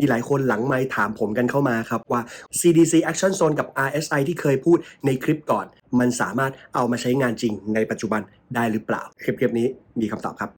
มีหลายคนหลังไม้ถามผมกันเข้ามาครับว่า CDC Action Zone กับ RSI ที่เคยพูดในคลิปก่อน มันสามารถเอามาใช้งานจริงในปัจจุบันได้หรือเปล่า คลิปคลิปนี้มีคำตอบครับ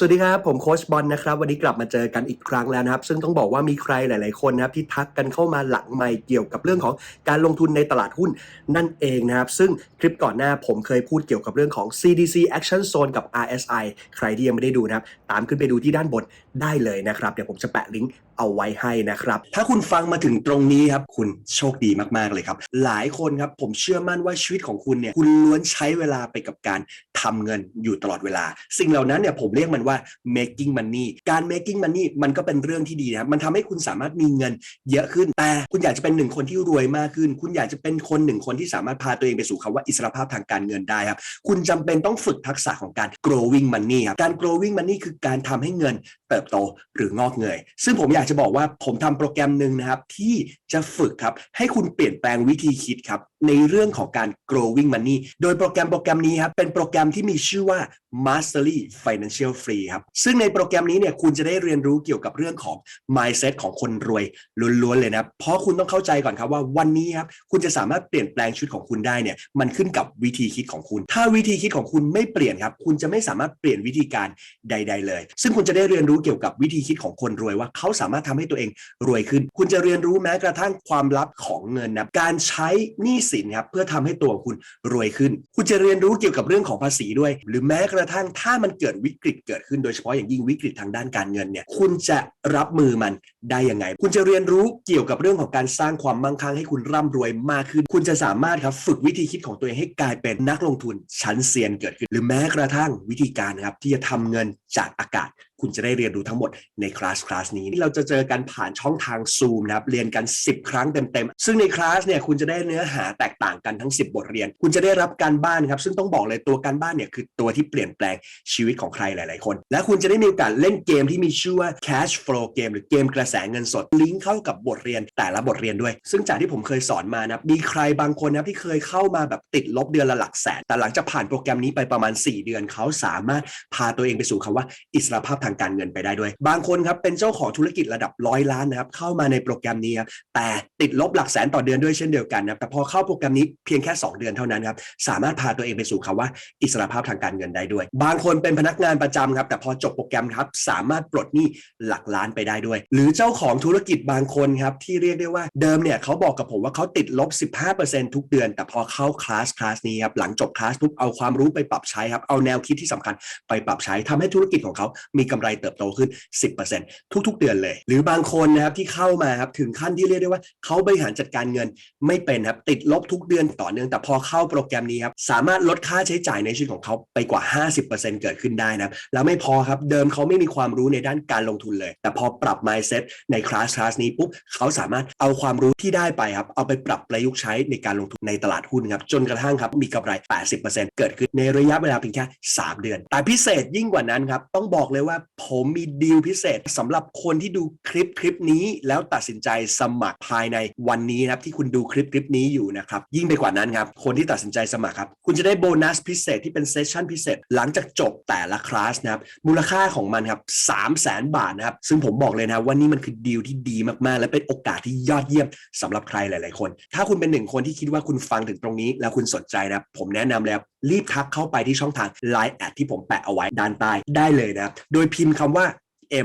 สวัสดีครับ ผมโคชบอลนะครับ วันนี้กลับมาเจอกันอีกครั้งแล้วนะครับ ซึ่งต้องบอกว่ามีใครหลาย ๆ คนนะครับที่ทักกันเข้ามาหลังไม่เกี่ยวกับเรื่องของการลงทุนในตลาดหุ้นนั่นเองนะครับ ซึ่งคลิปก่อนหน้าผมเคยพูดเกี่ยวกับเรื่องของ CDC Action Zone กับ RSI ใครที่ยังไม่ได้ดูนะครับ ตามขึ้นไปดูที่ด้านบนได้เลยนะครับ เดี๋ยวผมจะแปะลิงก์ เอาไว้ให้นะครับ ถ้าคุณฟังมาถึงตรงนี้ครับ คุณโชคดีมากๆเลยครับ หลายคนครับผมเชื่อมั่นว่าชีวิตของคุณเนี่ยคุณล้วนใช้เวลาไปกับการทำเงินอยู่ตลอดเวลา สิ่งเหล่านั้นเนี่ยผมเรียกมันว่า making money การ making money มันก็เป็นเรื่องที่ดีนะมันทำให้คุณสามารถมีเงินเยอะขึ้น แต่คุณอยากจะเป็นหนึ่งคนที่รวยมากขึ้น คุณอยากจะเป็นคนหนึ่งคนที่สามารถพาตัวเองไปสู่คำว่าอิสรภาพทางการเงินได้ครับ คุณจำเป็นต้องฝึกทักษะของการ growing money ครับ การ growing money คือการทำให้เงินเติบโตหรืองอกเงย ซึ่งผมอยากจะบอกว่าผมทำโปรแกรมหนึ่งนะครับ ที่จะฝึกครับ ให้คุณเปลี่ยนแปลงวิธีคิดครับ ในเรื่องของการ growing money โดยโปรแกรมโปรแกรมนี้ครับ เป็นโปรแกรมที่มีชื่อว่า Mastery Financial Free ครับ ซึ่งในโปรแกรมนี้เนี่ยคุณจะได้เรียนรู้เกี่ยวกับเรื่องของ mindset ของคนรวยล้วนๆเลยนะเพราะคุณต้องเข้าใจก่อนครับว่าวันนี้ครับคุณจะสามารถเปลี่ยนแปลงชีวิตของคุณได้เนี่ยมันขึ้นกับวิธีคิดของคุณ ถ้าวิธีคิดของคุณไม่เปลี่ยนครับ คุณจะไม่สามารถเปลี่ยนวิธีการใด ๆ เลย ซึ่งคุณจะได้เรียนรู้เกี่ยวกับวิธีคิดของคนรวยว่าเขาสามารถทำให้ตัวเองรวยขึ้น คุณจะเรียนรู้แม้กระทั่งความลับของเงินนะการใช้หนี้สินครับเพื่อทำให้ตัวคุณรวยขึ้น คุณจะเรียนรู้เกี่ยวกับเรื่องของภาษีด้วย หรือแม้กระทั่งถ้ามันเกิดวิกฤตเกิดขึ้นโดยเฉพาะอย่างยิ่งวิกฤตทางด้านการเงินเนี่ยคุณจะรับมือมันได้ยังไง คุณจะเรียนรู้เกี่ยวกับเรื่องของการสร้างความมั่งคั่งให้คุณร่ำรวยมากขึ้น คุณจะสามารถครับฝึกวิธีคิดของตัวเองให้กลายเป็นนักลงทุนชั้นเซียนเกิดขึ้น หรือแม้กระทั่งวิธีการครับที่จะทำเงินจากอากาศ คุณจะได้เรียนรู้ทั้งหมดในคลาสคลาสนี้ที่เราจะเจอกันผ่านช่องทาง Zoom นะครับเรียนกัน 10 ครั้งเต็มๆ ซึ่งในคลาสเนี่ยคุณจะได้เนื้อหาแตกต่างกันทั้ง 10 บทเรียน คุณจะได้รับการบ้านครับซึ่งต้องบอกเลยตัวการบ้านเนี่ยคือตัวที่เปลี่ยนแปลงชีวิตของใครหลาย ๆ คน และคุณจะได้มีโอกาสเล่นเกมที่มีชื่อว่า cash flow game หรือเกมกระแสเงินสดลิงก์เข้ากับบทเรียนแต่ละบทเรียนด้วย ซึ่งจากที่ผมเคยสอนมานะมีใครบางคนนะที่เคยเข้ามาแบบติดลบเดือนละหลักแสนแต่หลังจากผ่านโปรแกรมนี้ไปประมาณ 4 เดือนเขาสามารถพาตัวเองไปสู่คำว่าอิสรภาพทางการเงินไปได้ด้วย บางคนครับเป็นเจ้าของธุรกิจระดับร้อยล้านนะครับเข้ามาในโปรแกรมนี้ครับแต่ติดลบหลักแสนต่อเดือนด้วยเช่นเดียวกันนะแต่พอเข้าโปรแกรมนี้เพียงแค่ 2 เดือนเท่านั้นครับสามารถพาตัวเองไปสู่คำว่าอิสรภาพทางการเงินได้ด้วย บางคนเป็นพนักงานประจำครับแต่พอจบโปรแกรมครับสามารถปลดหนี้หลักล้านไปได้ด้วย หรือเจ้าของธุรกิจบางคนครับที่เรียกได้ว่าเดิมเนี่ยเขาบอกกับผมว่าเขาติดลบ 15%ทุกเดือน แต่พอเข้าคลาสคลาสนี้ครับหลังจบคลาสปุ๊บเอาความรู้ไปปรับใช้ครับเอาแนวคิดที่สำคัญไปปรับใช้ทำให้ธุรกิจของเขามีกำไรเติบโตขึ้น 10%ทุก ๆ เดือนเลย หรือบางคนนะครับที่เข้ามาครับถึงขั้นที่เรียกได้ว่าเขาบริหารจัดการเงินไม่เป็นครับติดลบทุกเดือนต่อเนื่องแต่พอเข้าโปรแกรมนี้ครับสามารถลดค่าใช้จ่ายในชีวิตของเขาไปกว่า 50%เกิดขึ้นได้นะครับแล้วไม่พอครับเดิมเขาไม่มีความรู้ในด้านการลงทุนเลย แต่พอปรับ mindset ในคลาสคลาสนี้ปุ๊บเขาสามารถเอาความรู้ที่ได้ไปครับเอาไปปรับประยุกต์ใช้ในการลงทุนในตลาดหุ้นครับจนกระทั่งครับมีกำไร 80%เกิดขึ้นในระยะเวลาเพียงแค่3 เดือน แต่พิเศษยิ่งกว่านั้นครับต้องบอกเลยว่าผมมีดีลพิเศษสำหรับคนที่ดูคลิปคลิปนี้ แล้วตัดสินใจสมัครภายในวันนี้นะครับที่คุณดูคลิปคลิปนี้อยู่นะครับยิ่งไปกว่านั้นครับคนที่ตัดสินใจสมัครครับคุณจะได้โบนัสพิเศษที่เป็นเซสชั่นพิเศษ หลังจากจบแต่ละคลาสนะครับมูลค่าของมันครับสามแสนบาทนะครับซึ่งผมบอกเลยนะว่านี่มันคือดีลที่ดีมากๆ และเป็นโอกาสที่ยอดเยี่ยมสำหรับใครหลาย ๆ คน ถ้าคุณเป็นหนึ่งคนที่คิดว่าคุณฟังถึงตรงนี้ แล้วคุณสนใจนะครับผมแนะนำเลยครับรีบทักเข้าไปที่ช่องทาง Line แอดที่ผมแปะเอาไว้ด้านใต้ได้เลยนะครับโดยพิมพ์คำว่า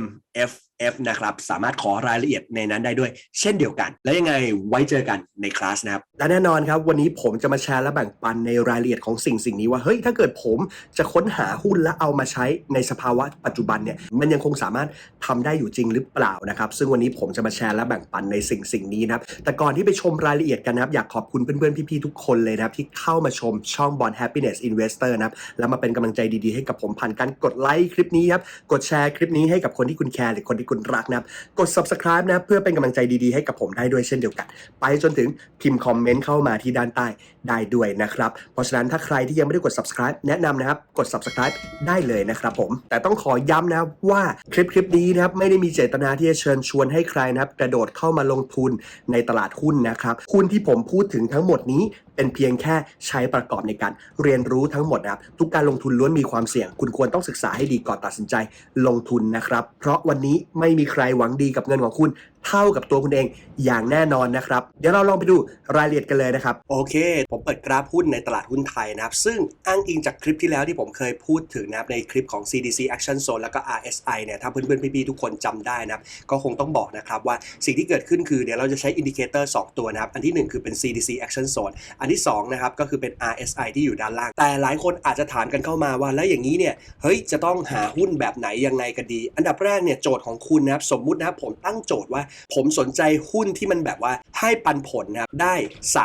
M F F นะครับ สามารถขอรายละเอียดในนั้นได้ด้วย เช่นเดียวกัน และยังไงไว้เจอกันในคลาสนะครับ และแน่นอนครับ วันนี้ผมจะมาแชร์และแบ่งปันในรายละเอียดของสิ่งสิ่งนี้ว่า เฮ้ย ถ้าเกิดผมจะค้นหาหุ้นและเอามาใช้ในสภาวะปัจจุบันเนี่ย มันยังคงสามารถทำได้อยู่จริงหรือเปล่านะครับ ซึ่งวันนี้ผมจะมาแชร์และแบ่งปันในสิ่งสิ่งนี้นะครับ แต่ก่อนที่ไปชมรายละเอียดกันนะครับ อยากขอบคุณเพื่อนๆ พี่ๆ ทุกคนเลยนะครับที่เข้ามาชมช่อง Bond Happiness Investor นะครับ แล้วมาเป็นกำลังใจดีๆ ให้กับผมผ่านการกดไลค์คลิปนี้ครับ กดแชร์คลิปนี้ให้กับคนที่คุณแคร์หรือคนที่คุณรักนะครับ กด subscribe นะเพื่อเป็นกำลังใจดีๆให้กับผมได้ด้วยเช่นเดียวกัน ไปจนถึงพิมพ์คอมเมนต์เข้ามาที่ด้านใต้ได้ด้วยนะครับ เพราะฉะนั้นถ้าใครที่ยังไม่ได้กด subscribe แนะนำนะครับกด subscribe ได้เลยนะครับผมแต่ต้องขอย้ำนะครับว่าคลิปคลิปนี้นะครับไม่ได้มีเจตนาที่จะเชิญชวนให้ใครนะครับกระโดดเข้ามาลงทุนในตลาดหุ้นนะครับหุ้นที่ผมพูดถึงทั้งหมดนี้เป็นเพียงแค่ใช้ประกอบในการเรียนรู้ทั้งหมดนะครับ ทุกการลงทุนล้วนมีความเสี่ยง คุณควรต้องศึกษาให้ดีก่อนตัดสินใจลงทุนนะครับ เพราะวันนี้ไม่มีใครหวังดีกับเงินของคุณ เท่ากับตัวคุณเองอย่างแน่นอนนะครับ เดี๋ยวเราลองไปดูรายละเอียดกันเลยนะครับ โอเค ผมเปิดกราฟหุ้นในตลาดหุ้นไทยนะครับ ซึ่งอ้างอิงจากคลิปที่แล้วที่ผมเคยพูดถึงนะครับในคลิปของ CDC Action Zone แล้วก็ RSI เนี่ยถ้าเพื่อนๆพี่ๆทุกคนจำได้นะครับก็คงต้องบอกนะครับว่าสิ่งที่เกิดขึ้นคือเดี๋ยวเราจะใช้อินดิเคเตอร์2ตัวนะครับอันที่ 1 คือเป็น CDC Action Zone อันที่2นะครับก็คือเป็น RSI ที่อยู่ด้านล่าง แต่หลายคนอาจจะถามกันเข้ามาว่าแล้วอย่างนี้เนี่ยเฮ้ยจะต้องหาหุ้นแบบไหนยังไงกันดี อันดับแรกเนี่ยโจทย์ของคุณนะครับสมมุตินะครับผมตั้งโจทย์ว่า ผมสนใจหุ้นที่มันแบบว่าให้ปันผลนะครับได้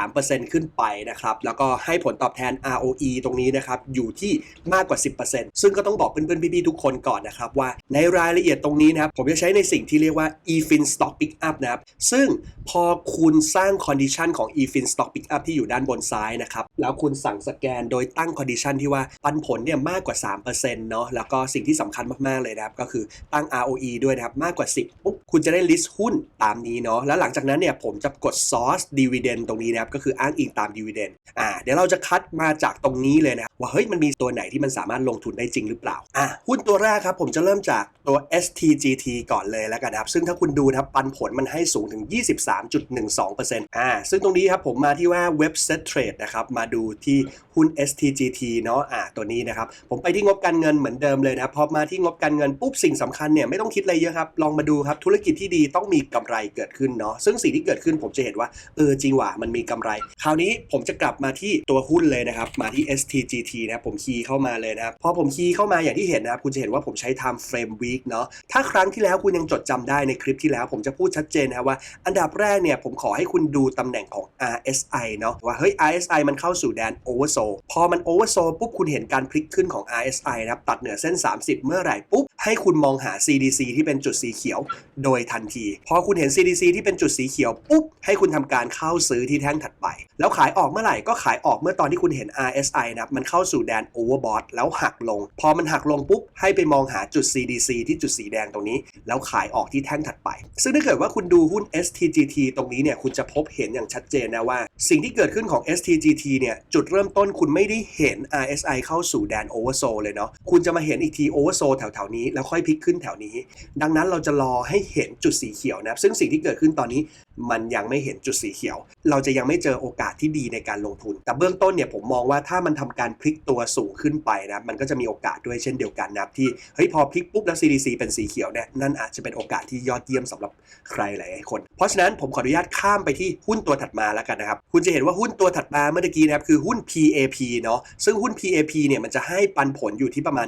3%ขึ้นไปนะครับแล้วก็ให้ผลตอบแทน ROE ตรงนี้นะครับอยู่ที่มากกว่า 10%ซึ่งก็ต้องบอกเพื่อนๆพี่ๆทุกคนก่อนนะครับว่าในรายละเอียดตรงนี้นะครับผมจะใช้ในสิ่งที่เรียกว่า EFIN Stock Pickup นะครับซึ่งพอคุณสร้าง condition ของ EFIN Stock Pickup ที่อยู่ด้านบนซ้ายนะครับแล้วคุณสั่งสแกนโดยตั้ง condition ที่ว่าปันผลเนี่ยมากกว่า 3%เนาะแล้วก็สิ่งที่สำคัญมากๆเลยนะครับก็คือตั้ง ROE ด้วยนะครับมากกว่า 10ปุ๊บคุณจะได้ list หุ้นตามนี้เนาะแล้วหลังจากนั้นเนี่ยผมจะกด source dividend ตรงนี้นะครับก็คืออ้างอิงตาม dividend อ่าเดี๋ยวเราจะคัดมาจากตรงนี้เลยนะครับว่าเฮ้ยมันมีตัวไหนที่มันสามารถลงทุนได้จริงหรือเปล่าอะหุ้นตัวแรกครับผมจะเริ่มจากตัว STGT ก่อนเลยแล้วกันนะครับซึ่งถ้าคุณดูนะครับปันผลมันให้สูงถึง 23.12%อ่าซึ่งตรงนี้ครับผมมาที่ว่าเว็บ Set Trade นะครับมาดูที่หุ้น STGT เนาะอ่าตัวนี้นะครับผมไปที่งบการเงินเหมือนเดิมเลยนะครับพอมาที่งบการเงินปุ๊บสิ่งสำคัญเนี่ยไม่ต้องคิดอะไรเยอะครับ ลองมาดูครับธุรกิจที่ดีต้องมีกำไรเกิดขึ้นเนาะซึ่งสิ่งที่เกิดขึ้นผมจะเห็นว่าเออจริงว่ะมันมีกำไร คราวนี้ผมจะกลับมาที่ตัวหุ้นเลยนะครับมาที่ STGT นะผมคีย์เข้ามาเลยนะครับพอผมคีย์เข้ามาอย่างที่เห็นนะครับคุณจะเห็นว่าผมใช้ time frame week เนาะถ้าครั้งที่แล้วคุณยังจดจำได้ในคลิปที่แล้ว ผมจะพูดชัดเจนนะว่า อันดับแรกเนี่ยผมขอให้คุณดูตำแหน่งของ RSI เนาะว่าเฮ้ย RSI มันเข้าสู่แดน oversold พอมัน oversold ปุ๊บคุณเห็นการพลิกขึ้นของ RSI นะครับตัดเหนือเส้น 30 เมื่อไหร่ปุ๊บให้คุณมองหา CDC ที่เป็นจุดจุดสีเขียวโดยทันที พอคุณเห็น CDC ที่เป็นจุดสีเขียวปุ๊บ ให้คุณทำการเข้าซื้อที่แท่งถัดไป แล้วขายออกเมื่อไหร่ก็ขายออกเมื่อตอนที่คุณเห็น RSI นะมันเข้าสู่แดน overbought แล้วหักลง พอมันหักลงปุ๊บ ให้ไปมองหาจุด CDC ที่จุดสีแดงตรงนี้ แล้วขายออกที่แท่งถัดไป ซึ่งถ้าเกิดว่าคุณดูหุ้น STGT ตรงนี้เนี่ยคุณจะพบเห็นอย่างชัดเจนนะว่า สิ่งที่เกิดขึ้นของ STGT เนี่ยจุดเริ่มต้นคุณไม่ได้เห็น RSI เข้าสู่แดน oversold เลยเนาะคุณจะมาเห็นอีกที oversold แถวๆนี้แล้วค่อยพลิกขึ้นแถวนี้ ดังนั้นนั้นเราจะรอให้เห็นจุดสีเขียวนะครับซึ่งสิ่งที่เกิดขึ้นตอนนี้ มันยังไม่เห็นจุดสีเขียว เราจะยังไม่เจอโอกาสที่ดีในการลงทุน แต่เบื้องต้นเนี่ยผมมองว่าถ้ามันทำการพลิกตัวสูงขึ้นไปนะมันก็จะมีโอกาสด้วยเช่นเดียวกันนะที่เฮ้ยพอพลิกปุ๊บแล้ว CDC เป็นสีเขียวเนี่ยนั่นอาจจะเป็นโอกาสที่ยอดเยี่ยมสำหรับใครหลายๆคน เพราะฉะนั้นผมขออนุญาตข้ามไปที่หุ้นตัวถัดมาแล้วกันนะครับคุณจะเห็นว่าหุ้นตัวถัดมาเมื่อกี้นะครับคือหุ้น PAP เนาะซึ่งหุ้น PAP เนี่ยมันจะให้ปันผลอยู่ที่ประมาณ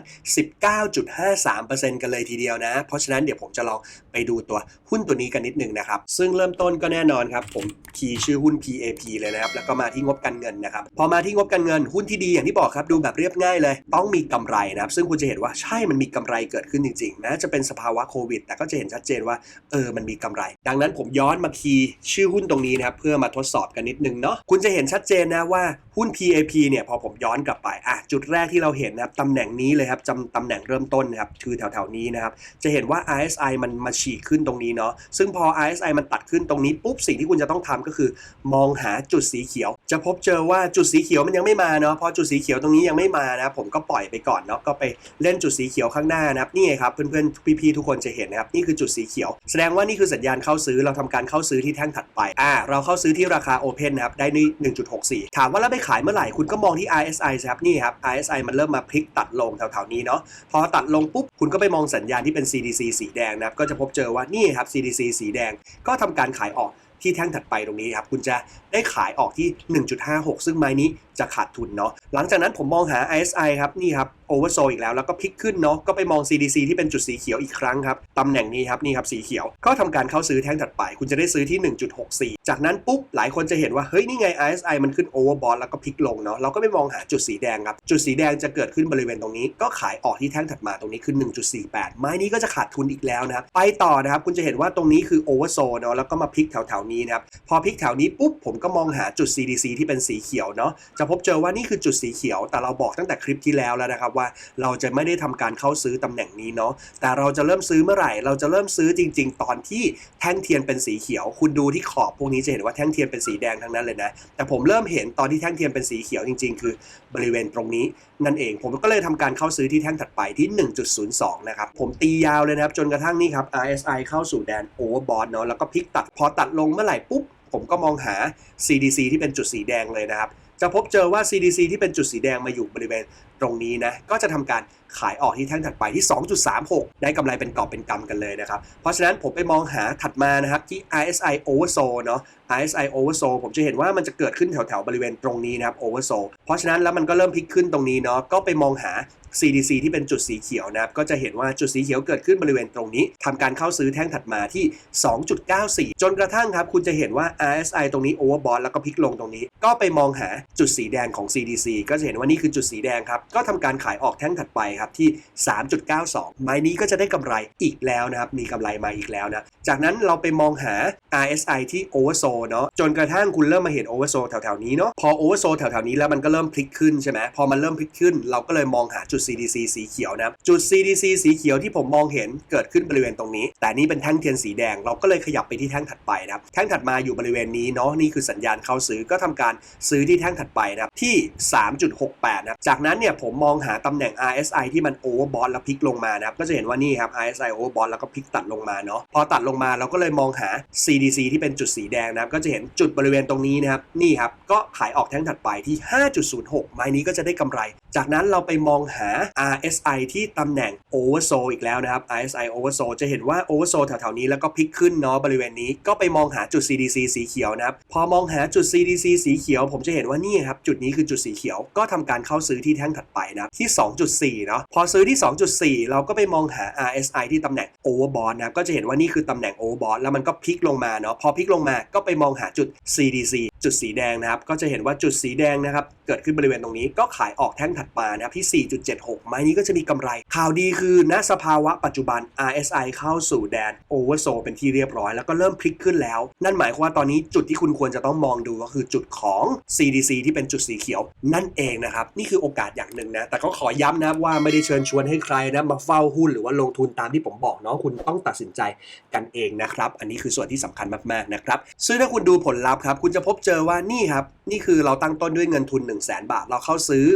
19.53%กันเลยทีเดียวนะ เพราะฉะนั้นเดี๋ยวผมจะลองไปดูตัวหุ้นตัวนี้กันนิดนึงนะครับซึ่งเริ่มต้นก็แน่นอนครับ ผมคีย์ชื่อหุ้น PAP เลยนะครับ แล้วก็มาที่งบการเงินนะครับ พอมาที่งบการเงินหุ้นที่ดีอย่างที่บอกครับดูแบบเรียบง่ายเลย ต้องมีกำไรนะครับ ซึ่งคุณจะเห็นว่าใช่มันมีกำไรเกิดขึ้นจริงๆนะจะเป็นสภาวะโควิด แต่ก็จะเห็นชัดเจนว่าเออมันมีกำไร ดังนั้นผมย้อนมาคีย์ชื่อหุ้นตรงนี้นะครับเพื่อมาทดสอบกันนิดนึงเนาะคุณจะเห็นชัดเจนนะว่าหุ้น PAP เนี่ยพอผมย้อนกลับไปอะจุดแรกที่เราเห็นนะครับตำแหน่งนี้เลยครับจำตำแหน่งเริ่มต้นนะครับคือแถวๆนี้นะครับจะเห็นว่า RSI มันมาฉีกขึ้นตรงนี้เนาะซึ่งพอ RSI มันตัดขึ้นตรงนี้ปุ๊บสิ่งที่คุณจะต้องทำก็คือ มองหาจุดสีเขียว จะพบเจอว่าจุดสีเขียวมันยังไม่มาเนาะพอจุดสีเขียวตรงนี้ยังไม่มานะผมก็ปล่อยไปก่อนเนาะก็ไปเล่นจุดสีเขียวข้างหน้านะครับนี่ครับเพื่อนๆพี่ๆทุกคนจะเห็นนะครับนี่คือจุดสีเขียว แสดงว่านี่คือสัญญาณเข้าซื้อเราทำการเข้าซื้อที่แท่งถัดไปอ่าเราเข้าซื้อที่ราคา Open นนะครับได้นี่1.64 ถามว่าแล้วไปขายเมื่อไหร่คุณก็มองที่ RSI ครับนี่ครับ RSI มันเริ่มมาพลิกตัดลงแถวๆนี้เนาะพอตัดลงปุ๊บคุณก็ไปมองสัญญาณที่เป็น CDC สีแดงนะครับก็จะพบเจอว่านี่ครับ CDC สีแดงก็ทำการขายออกที่แท่งถัดไปตรงนี้ครับ คุณจะได้ขายออกที่ 1.56 ซึ่งไม้นี้ จะขาดทุนเนาะหลังจากนั้นผมมองหา RSI ครับนี่ครับโอเวอร์โซอีกแล้ว แล้วก็พลิกขึ้นเนาะก็ไปมอง CDC ที่เป็นจุดสีเขียวอีกครั้งครับตำแหน่งนี้ครับนี่ครับสีเขียวก็ทำการเข้าซื้อแท่งถัดไป คุณจะได้ซื้อที่ 1.64 จากนั้นปุ๊บหลายคนจะเห็นว่าเฮ้ยนี่ไง RSI มันขึ้นโอเวอร์บอทแล้วก็พลิกลงเนาะเราก็ไปมองหาจุดสีแดงครับจุดสีแดงจะเกิดขึ้นบริเวณตรงนี้ ก็ขายออกที่แท่งถัดมาตรงนี้คือ 1.48 ไม้นี้ก็จะขาดทุนอีกแล้วนะครับไปต่อนะครับคุณจะเห็นว่าตรงนี้คือโอเวอร์โซเนาะแล้วก็มาพลิกแถวๆนี้นะครับพอพลิกแถวนี้ปุ๊บผมก็มองหาจุด CDC ที่เป็นสีเขียวเนาะจะพบเจอว่านี่คือจุดสีเขียว แต่เราบอกตั้งแต่คลิปที่แล้วแล้วนะครับว่าเราจะไม่ได้ทำการเข้าซื้อตำแหน่งนี้เนาะแต่เราจะเริ่มซื้อเมื่อไหร่ เราจะเริ่มซื้อจริง ๆ ตอนที่แท่งเทียนเป็นสีเขียว คุณดูที่ขอบพวกนี้จะเห็นว่าแท่งเทียนเป็นสีแดงทั้งนั้นเลยนะแต่ผมเริ่มเห็นตอนที่แท่งเทียนเป็นสีเขียวจริง ๆ คือบริเวณตรงนี้นั่นเอง ผมก็เลยทำการเข้าซื้อที่แท่งถัดไปที่ 1.02 นะครับ ผมตียาวเลยนะครับ จนกระทั่งนี่ครับ RSI เข้าสู่แดน overbought เนาะแล้วก็พลิกตัด พอตัดลงเมื่อไหร่ปุ๊บ ผมก็มองหา CDC ที่เป็นจุดสีแดงเลยนะครับ จะพบเจอว่า CDC ที่เป็นจุดสีแดงมาอยู่บริเวณตรงนี้นะ ก็จะทำการ ขายออกที่แท่งถัดไปที่ 2.36 ได้กำไรเป็นกอบเป็นกำกันเลยนะครับ เพราะฉะนั้นผมไปมองหาถัดมานะครับที่ RSI oversold เนาะ RSI oversold ผมจะเห็นว่ามันจะเกิดขึ้นแถวๆบริเวณตรงนี้นะครับ oversold เพราะฉะนั้นแล้วมันก็เริ่มพลิกขึ้นตรงนี้เนาะก็ไปมองหา CDC ที่เป็นจุดสีเขียวนะครับ ก็จะเห็นว่าจุดสีเขียวเกิดขึ้นบริเวณตรงนี้ทำการเข้าซื้อแท่งถัดมาที่ 2.94 จนกระทั่งครับ คุณจะเห็นว่า RSI ตรงนี้ overbought แล้วก็พลิกลงตรงนี้ ก็ไปมองหาจุดสีแดงของ CDC ก็จะเห็นว่านี่คือจุดสีแดงครับ ก็ทำการขายออกแท่งถัดไปครับที่ 3.92 ไม้นี้ก็จะได้กำไรอีกแล้วนะครับมีกำไรมาอีกแล้วนะจากนั้นเราไปมองหา RSI ที่ oversold เนาะจนกระทั่งคุณเริ่มมาเห็น oversold แถวๆนี้เนาะพอ oversold แถวๆนี้แล้วมันก็เริ่มพลิกขึ้นใช่ไหมพอมันเริ่มพลิกขึ้น เราก็เลยมองหาจุด CDC สีเขียวนะจุด CDC สีเขียวที่ผมมองเห็นเกิดขึ้นบริเวณตรงนี้ แต่นี่เป็นแท่งเทียนสีแดงเราก็เลยขยับไปที่แท่งถัดไปนะครับแท่งถัดมาอยู่บริเวณนี้เนาะนี่คือสัญญาณเข้าซื้อก็ทำการซื้อที่แท่งถัดไปนะครับที่ 3.68นะจากนั้นเนี่ยผมมองหาตำแหน่ง RSI ที่มันโอเวอร์บอลแล้วพลิกลงมานะครับก็จะเห็นว่านี่ครับ RSI โอเวอร์บอลแล้วก็พลิกตัดลงมาเนาะพอตัดลงมาเราก็เลยมองหา CDC ที่เป็นจุดสีแดงนะครับก็จะเห็นจุดบริเวณตรงนี้นะครับนี่ครับก็ขายออกแท่งถัดไปที่ 5.06ไม้นี้ก็จะได้กำไรจากนั้นเราไปมองหา RSI ที่ตำแหน่ง oversold อีกแล้วนะครับ RSI oversold จะเห็นว่า oversold แถวๆนี้แล้วก็พลิกขึ้นเนาะบริเวณนี้ก็ไปมองหาจุด CDC สีเขียวนะครับ พอมองหาจุด CDC สีเขียว ผมจะเห็นว่านี่ครับ จุดนี้คือจุดสีเขียว ก็ทำการเข้าซื้อที่แท่งถัดไปนะที่ 2.4 เนาะพอซื้อที่ 2.4 เราก็ไปมองหา RSI ที่ตำแหน่ง overbought นะครับก็จะเห็นว่านี่คือตำแหน่ง overbought แล้วมันก็พลิกลงมาเนาะพอพลิกลงมาก็ไปมองหาจุด CDC จุดสีแดงนะครับก็จะเห็นว่าจุดสีแดงนะครับเกิดขึ้นบริเวณตรงนี้ก็ขายออกแท่งถัดมานะครับที่ 4.76 ไม้นี้ก็จะมีกำไร ข่าวดีคือณสภาวะปัจจุบัน RSI เข้าสู่แดน oversold เป็นที่เรียบร้อยแล้วก็เริ่มพลิกขึ้นแล้ว นั่นหมายความว่าตอนนี้จุดที่คุณควรจะต้องมองดูก็คือจุดของ CDC ที่เป็นจุดสีเขียว นั่นเองนะครับ นี่คือโอกาสอย่างหนึ่งนะ แต่ก็ขอย้ำนะว่าไม่ได้เชิญชวนให้ใครนะมาเฝ้าหุ้นหรือว่าลงทุนตามที่ผมบอกเนาะคุณต้องตัดสินใจกันเองนะครับ อันนี้คือส่วนที่สำคัญมากๆนะครับซึ่งถ้าคุณดูผลลัพธ์ครับ คุณจะพบเจอว่านี่ครับ นี่คือเราตั้งต้นด้วยเงินทุน 1 0 0 0 0แบาท เราเข้าซื้อ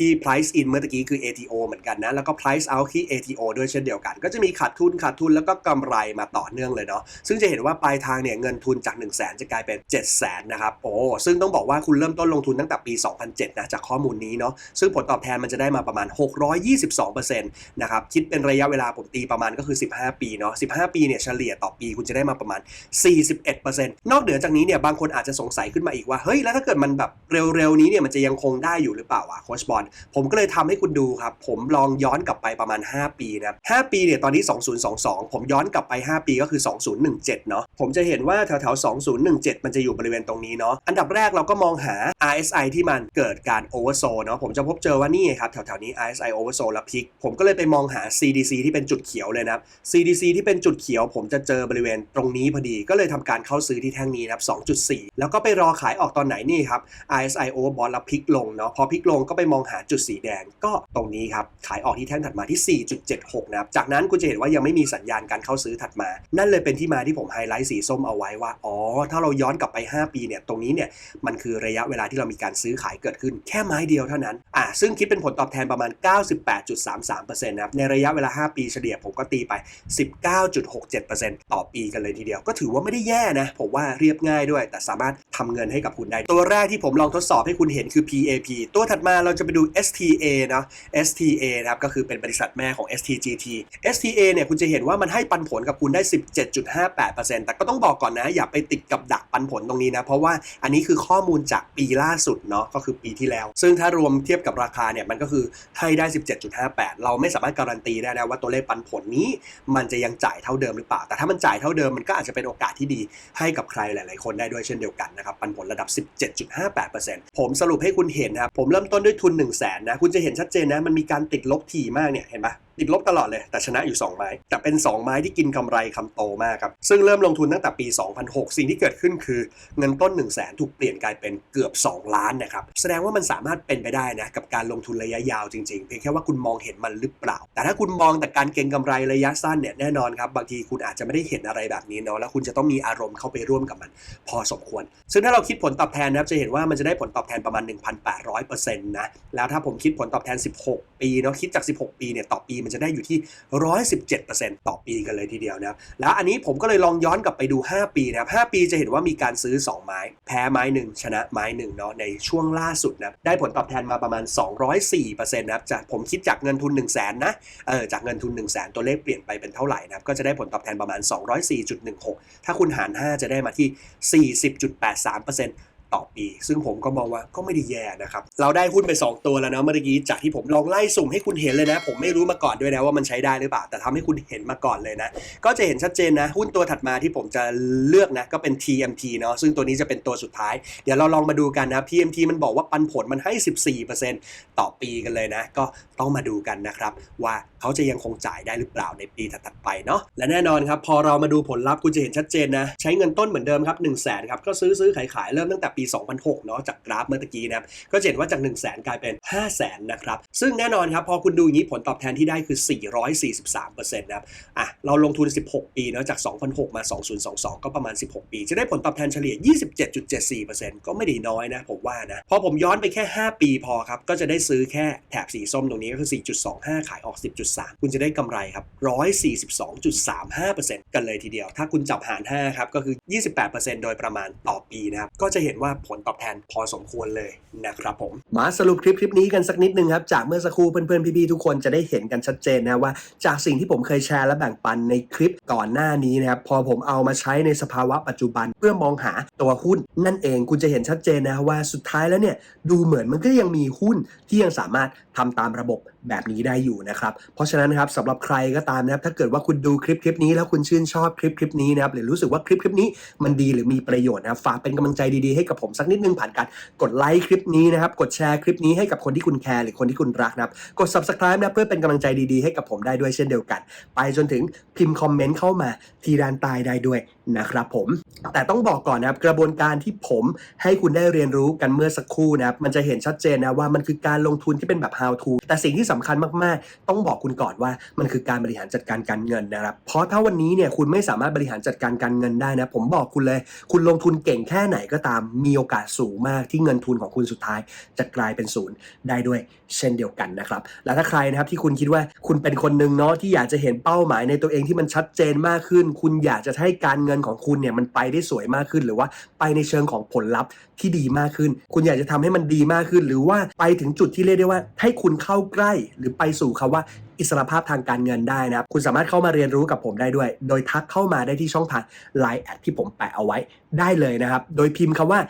ที่ price in เมื่อกี้คือ ATO เหมือนกันนะ แล้วก็ price out ที่ ATO ด้วยเช่นเดียวกัน ก็จะมีขาดทุนขาดทุนแล้วก็กำไรมาต่อเนื่องเลยเนาะซึ่งจะเห็นว่าปลายทางเนี่ยเงินทุนจาก 1 0 0 0 0แจะกลายเป็น 7 0 0 0 0นนะครับโอ้ซึ่งต้องบอกว่าคุณเริ่มต้นลงทุนตั้งแต่ปี 2007 นะจากข้อมูลนี้เนาะซึ่งผลตอบแทนมันจะได้มาประมาณ 622%นะครับคิดเป็นระยะเวลาผมตีประมาณก็คือ 15 ปีเนาะ15 ปีเนี่ยเฉลี่ยต่อปีคุณจะได้มาประมาณ 41%นอกเหนือจากนี้เนี่ยบางคนอาจจะสงสัยขึ้นมาอีกว่าเฮ้ยแล้วถ้าเกิดมันแบบเร็วๆนี้เนี่ยมันจะยังคงได้อยู่หรือเปล่าวะโคชบอลผมก็เลยทำให้คุณดูครับ ผมลองย้อนกลับไปประมาณ 5 ปีนะครับ5ปีเนี่ยตอนนี้ 2022 ผมย้อนกลับไป 5 ปีก็คือ 2017 เนาะผมจะเห็นว่าแถวๆ 2017 มันจะอยู่บริเวณตรงนี้เนาะอันดับแรกเราก็มองหา RSI ที่มันเกิดการ oversold เนาะผมจะพบเจอว่านี่ครับแถวๆนี้ RSI oversold แล้วพลิกผมก็เลยไปมองหา CDC ที่เป็นจุดเขียวเลยนะครับ CDC ที่เป็นจุดเขียว ผมจะเจอบริเวณตรงนี้พอดีก็เลยทำการเข้าซื้อที่แท่งนี้นะครับ 2.4 แล้วก็ไปรอขายออกตอนไหนนี่ครับ RSI overbought แล้วพิกลงเนาะพอพิกลงก็ไปมองหาจุดสีแดงก็ตรงนี้ครับ ขายออกที่แท่งถัดมาที่ 4.76 นะครับ จากนั้นคุณจะเห็นว่ายังไม่มีสัญญาณการเข้าซื้อถัดมา นั่นเลยเป็นที่มาที่ผมไฮไลท์สีส้มเอาไว้ว่า อ๋อ ถ้าเราย้อนกลับไป 5 ปีเนี่ย ตรงนี้เนี่ย มันคือระยะเวลาที่เรามีการซื้อขายเกิดขึ้นแค่ไม้เดียวเท่านั้น อ่า ซึ่งคิดเป็นผลตอบแทนประมาณ 98.33%นะครับ ในระยะเวลา 5 ปีเฉลี่ยผมก็ตีไป 19.67%ต่อปีกันเลยทีเดียว ก็ถือว่าไม่ได้แย่นะ ผมว่าเรียบง่ายด้วย แต่สามารถทำเงินให้กับคุณได้ ตัวแรกที่ผมลองทดสอบให้คุณเห็นคือ PAP ตัวถัดมาเราจะไปดู STA นะ STA นะครับก็คือเป็นบริษัทแม่ของ STGT STA เนี่ยคุณจะเห็นว่ามันให้ปันผลกับคุณได้ 17.58%แต่ก็ต้องบอกก่อนนะ อย่าไปติดกับดักปันผลตรงนี้นะ เพราะว่าอันนี้คือข้อมูลจากปีล่าสุดเนาะก็คือปีที่แล้ว ซึ่งถ้ารวมเทียบกับราคาเนี่ยมันก็คือให้ได้ 17.58 เราไม่สามารถการันตีได้นะว่าตัวเลขปันผลนี้ มันจะยังจ่ายเท่าเดิมหรือเปล่า แต่ถ้ามันจ่ายเท่าเดิมมันก็อาจจะเป็นโอกาสที่ดีให้กับใครหลาย ๆ คนได้ด้วยเช่นเดียวกันนะครับปันผลระดับ 17.58%ผมสรุปให้คุณเห็นนะครับผมเริ่มต้นด้วยทุน1 0 0 0 0แสนนะ คุณจะเห็นชัดเจนนะ มันมีการติดลบถี่มากเนี่ย เห็นปะ ติดลบตลอดเลย แต่ชนะอยู่ 2 ไม้ แต่เป็น 2 ไม้ที่กินกำไรคำโตมากครับ ซึ่งเริ่มลงทุนตั้งแต่ปี 2006 สิ่งที่เกิดขึ้นคือเงินต้น 1 0 0 0 0แสนถูกเปลี่ยนกลายเป็นเกือบ 2 ล้านนะครับ แสดงว่ามันสามารถเป็นไปได้นะกับการลงทุนระยะยาวจริงๆ เพียงแค่ว่าคุณมองเห็นมันหรือเปล่า แต่ถ้าคุณมองแต่การเก็งกำไรระยะสั้นเนี่ยแน่นอนครับบางทีคุณอาจจะไม่ได้เห็นอะไรแบบนี้เนาะแล้วคุณจะต้องมีอารมณ์เข้าไปร่วมกับมัน พอสมควร ซึ่งถ้าเราคิดผลตอบแทนนะครับจะเห็นว่ามันจะได้ผลตอบแทนประมาณ 1,800%นะแล้วถ้าผมคิดผลตอบแทน 16 ปีเนาะคิดจาก 16 ปีเนี่ยต่อปีมันจะได้อยู่ที่ 117%ต่อปีกันเลยทีเดียวนะครับแล้วอันนี้ผมก็เลยลองย้อนกลับไปดู 5 ปีนะครับ5ปีจะเห็นว่ามีการซื้อ 2 ไม้ แพ้ไม้ 1 ชนะไม้1เนาะในช่วงล่าสุดนะได้ผลตอบแทนมาประมาณ 204%นะครับจากผมคิดจากเงินทุน 1 0 0 0 0แสนนะเออจากเงินทุน 1 0 0 0 0แสนตัวเลขเปลี่ยนไปเป็นเท่าไหร่นะครับก็จะได้ผลตอบแทนประมาณ 204.16 ถ้าคุณหาร 5 จะได้มาที่ 40.83% ต่อปี ซึ่งผมก็มองว่าก็ไม่ได้แย่นะครับ เราได้หุ้นไป 2 ตัวแล้วเนาะเมื่อกี้จากที่ผมลองไล่สุ่มให้คุณเห็นเลยนะ ผมไม่รู้มาก่อนด้วยนะว่ามันใช้ได้หรือเปล่า แต่ทำให้คุณเห็นมาก่อนเลยนะ ก็จะเห็นชัดเจนนะ หุ้นตัวถัดมาที่ผมจะเลือกนะก็เป็น TMT เนาะซึ่งตัวนี้จะเป็นตัวสุดท้าย เดี๋ยวเราลองมาดูกันนะ TMT มันบอกว่าปันผลมันให้ 14%ต่อปีกันเลยนะ ก็ ต้องมาดูกันนะครับว่าเขาจะยังคงจ่ายได้หรือเปล่าในปีถัดไปเนาะและแน่นอนครับพอเรามาดูผลลัพธ์คุณจะเห็นชัดเจนนะใช้เงินต้นเหมือนเดิมครับ1 0 0 0 0แสนครับก็ซื้อซื้อขายขายเริ่มตั้งแต่ปี 2006เนาะจากกราฟเมื่อกี้นะครับก็เห็นว่าจาก 1 0 0 0 0แสนกลายเป็น 5 0 0แสนนะครับซึ่งแน่นอนครับพอคุณดูอย่างนี้ผลตอบแทนที่ได้คือ 443%นะครับอะเราลงทุน 16 ปีเนาะจาก 2006 มา 2022 ก็ประมาณ 16 ปี จะได้ผลตอบแทนเฉลี่ย 27.74%ก็ไม่ได้น้อยนะผมว่านะพอผมย้อนไปแค่ 5 ปีพอครับก็จะได้ซื้อแค่แถบสีส้มตรงนี้ก็คือ 4.25 ขายออก 10.3 คุณจะได้กำไรครับ 142.35%กันเลยทีเดียว ถ้าคุณจับหาร 5 ครับ ก็คือ 28%โดยประมาณต่อปีนะครับ ก็จะเห็นว่าผลตอบแทนพอสมควรเลยนะครับผม มาสรุปคลิปคลิปนี้กันสักนิดนึงครับ จากเมื่อสักครู่เพื่อนๆ พี่ๆ ทุกคนจะได้เห็นกันชัดเจนนะว่า จากสิ่งที่ผมเคยแชร์และแบ่งปันในคลิปก่อนหน้านี้นะครับ พอผมเอามาใช้ในสภาวะปัจจุบันเพื่อมองหาตัวหุ้น นั่นเองคุณจะเห็นชัดเจนนะว่าสุดท้ายแล้วเนี่ยดูเหมือนมันก็ยังมีหุ้นที่ยังสามารถทำตามระบบแบบนี้ได้อยู่นะครับ เพราะฉะนั้นนะครับสำหรับใครก็ตามนะครับ ถ้าเกิดว่าคุณดูคลิปคลิปนี้แล้วคุณชื่นชอบคลิปคลิปนี้นะครับหรือรู้สึกว่าคลิปคลิปนี้มันดีหรือมีประโยชน์นะครับฝากเป็นกำลังใจดีๆให้กับผมสักนิดนึงผ่านการกดไลค์คลิปนี้นะครับกดแชร์คลิปนี้ให้กับคนที่คุณแคร์หรือคนที่คุณรักนะครับกด subscribe นะเพื่อเป็นกำลังใจดีๆให้กับผมได้ด้วยเช่นเดียวกัน ไปจนถึงพิมพ์คอมเมนต์เข้ามาทีด้านใต้ได้ด้วย นะครับผม แต่ต้องบอกก่อนนะครับกระบวนการที่ผมให้คุณได้เรียนรู้กันเมื่อสักครู่นะครับมันจะเห็นชัดเจนนะว่ามันคือการลงทุนที่เป็นแบบ how to แต่สิ่งที่สำคัญมากๆ ต้องบอกคุณก่อนว่ามันคือการบริหารจัดการการเงินนะครับ เพราะถ้าวันนี้เนี่ยคุณไม่สามารถบริหารจัดการการเงินได้นะ ผมบอกคุณเลย คุณลงทุนเก่งแค่ไหนก็ตามมีโอกาสสูงมากที่เงินทุนของคุณสุดท้าย จะกลายเป็นศูนย์ได้ด้วยเช่นเดียวกันนะครับ แล้วถ้าใครนะครับที่คุณคิดว่าคุณเป็นคนหนึ่งเนาะที่อยากจะเห็นเป้าหมายในตัวเองที่มันชัดเจนมากขึ้น คุณอยากจะให้การเงินของคุณเนี่ยมันไปได้สวยมากขึ้น หรือว่าไปในเชิงของผลลัพธ์ที่ดีมากขึ้น คุณอยากจะทำให้มันดีมากขึ้น หรือว่าไปถึงจุดที่เรียกได้ว่า ให้คุณเข้าใกล้หรือไปสู่คำว่าอิสรภาพทางการเงินได้นะครับ คุณสามารถเข้ามาเรียนรู้กับผมได้ด้วย โดยทักเข้ามาได้ที่ช่องทาง Line แอดที่ผมแปะเอาไว้ได้เลยนะครับ โดยพิมพ์คำว่า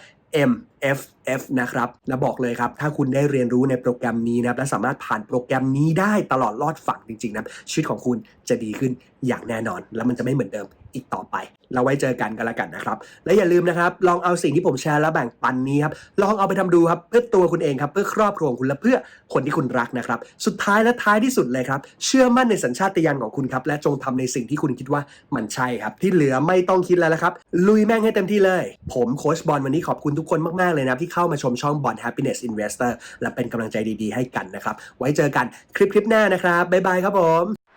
m FF นะครับและบอกเลยครับ ถ้าคุณได้เรียนรู้ในโปรแกรมนี้นะครับและสามารถผ่านโปรแกรมนี้ได้ตลอดรอดฝั่งจริงๆนะชีวิตของคุณจะดีขึ้นอย่างแน่นอน แล้วมันจะไม่เหมือนเดิมอีกต่อไป เราไว้เจอกันกันละกันนะครับ และอย่าลืมนะครับ ลองเอาสิ่งที่ผมแชร์และแบ่งปันนี้ครับ ลองเอาไปทำดูครับ เพื่อตัวคุณเองครับ เพื่อครอบครัวของคุณและเพื่อคนที่คุณรักนะครับ สุดท้ายและท้ายที่สุดเลยครับ เชื่อมั่นในสัญชาตญาณของคุณครับ และจงทำในสิ่งที่คุณคิดว่ามันใช่ครับ ที่เหลือไม่ต้องคิดแล้วละครับ ลุยแม่งให้เต็มที่เลย ผมโค้ชบอลวันนี้ขอบคุณทุกคนมากๆเลยนะที่เข้ามาชมช่องบอล Happiness Investor และเป็นกำลังใจดีๆให้กันนะครับ ไว้เจอกันคลิปๆหน้านะครับบ๊ายบายครับผม